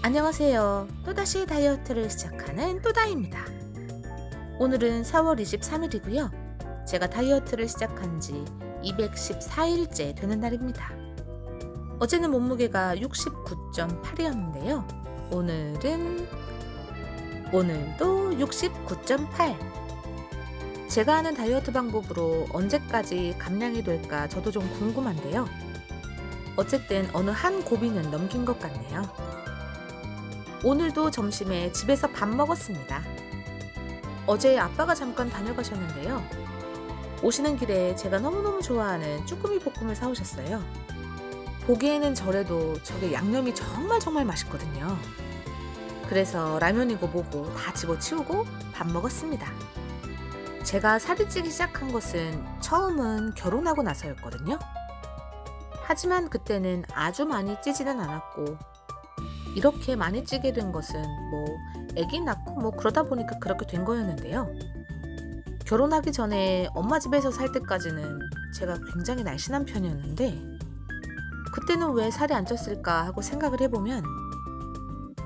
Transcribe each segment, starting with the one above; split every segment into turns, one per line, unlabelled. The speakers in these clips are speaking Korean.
안녕하세요. 또다시 다이어트를 시작하는 또다입니다. 오늘은 4월 23일이고요. 제가 다이어트를 시작한 지 214일째 되는 날입니다. 어제는 몸무게가 69.8이었는데요. 오늘은 오늘도 69.8. 제가 하는 다이어트 방법으로 언제까지 감량이 될까 저도 좀 궁금한데요. 어쨌든 어느 한 고비는 넘긴 것 같네요. 오늘도 점심에 집에서 밥 먹었습니다. 어제 아빠가 잠깐 다녀가셨는데요. 오시는 길에 제가 너무너무 좋아하는 쭈꾸미 볶음을 사오셨어요. 보기에는 저래도 저게 양념이 정말 정말 맛있거든요. 그래서 라면이고 뭐고 다 집어치우고 밥 먹었습니다. 제가 살이 찌기 시작한 것은 처음은 결혼하고 나서였거든요. 하지만 그때는 아주 많이 찌지는 않았고 이렇게 많이 찌게 된 것은 뭐 아기 낳고 뭐 그러다 보니까 그렇게 된 거였는데요. 결혼하기 전에 엄마 집에서 살 때까지는 제가 굉장히 날씬한 편이었는데 그때는 왜 살이 안 쪘을까 하고 생각을 해보면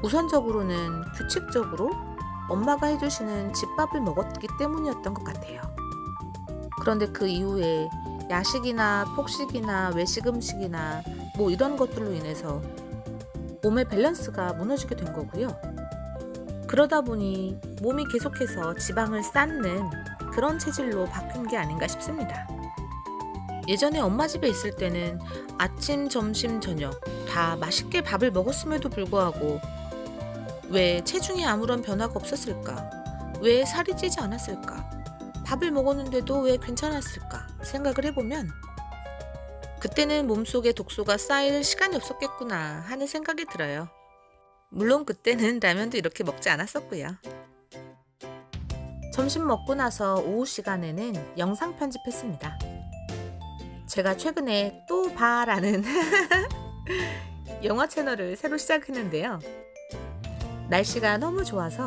우선적으로는 규칙적으로 엄마가 해주시는 집밥을 먹었기 때문이었던 것 같아요. 그런데 그 이후에 야식이나 폭식이나 외식 음식이나 뭐 이런 것들로 인해서 몸의 밸런스가 무너지게 된 거고요. 그러다 보니 몸이 계속해서 지방을 쌓는 그런 체질로 바뀐 게 아닌가 싶습니다. 예전에 엄마 집에 있을 때는 아침, 점심, 저녁 다 맛있게 밥을 먹었음에도 불구하고 왜 체중이 아무런 변화가 없었을까? 왜 살이 찌지 않았을까? 밥을 먹었는데도 왜 괜찮았을까? 생각을 해보면 그때는 몸속에 독소가 쌓일 시간이 없었겠구나 하는 생각이 들어요. 물론 그때는 라면도 이렇게 먹지 않았었고요. 점심 먹고 나서 오후 시간에는 영상 편집했습니다. 제가 최근에 또 봐라는 영화 채널을 새로 시작했는데요. 날씨가 너무 좋아서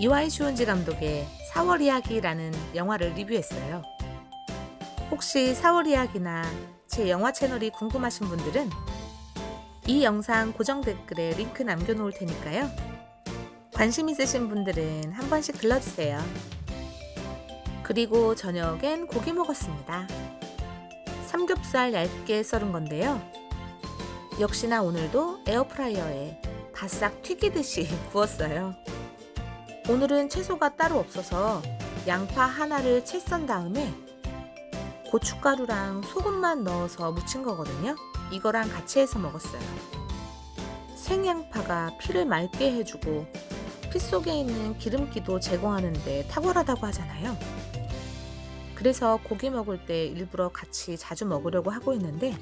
이와이 슈운지 감독의 4월 이야기라는 영화를 리뷰했어요. 혹시 4월 이야기나 제 영화 채널이 궁금하신 분들은 이 영상 고정 댓글에 링크 남겨놓을 테니까요. 관심 있으신 분들은 한 번씩 들러주세요. 그리고 저녁엔 고기 먹었습니다. 삼겹살 얇게 썰은 건데요. 역시나 오늘도 에어프라이어에 바싹 튀기듯이 구웠어요. 오늘은 채소가 따로 없어서 양파 하나를 채 썬 다음에 고춧가루랑 소금만 넣어서 무친 거거든요. 이거랑 같이 해서 먹었어요. 생양파가 피를 맑게 해주고 피 속에 있는 기름기도 제거하는데 탁월하다고 하잖아요. 그래서 고기 먹을 때 일부러 같이 자주 먹으려고 하고 있는데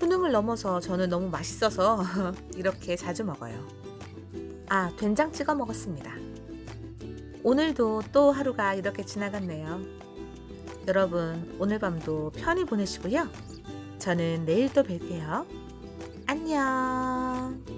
효능을 넘어서 저는 너무 맛있어서 이렇게 자주 먹어요. 아, 된장 찍어 먹었습니다. 오늘도 또 하루가 이렇게 지나갔네요. 여러분, 오늘 밤도 편히 보내시고요. 저는 내일 또 뵐게요. 안녕.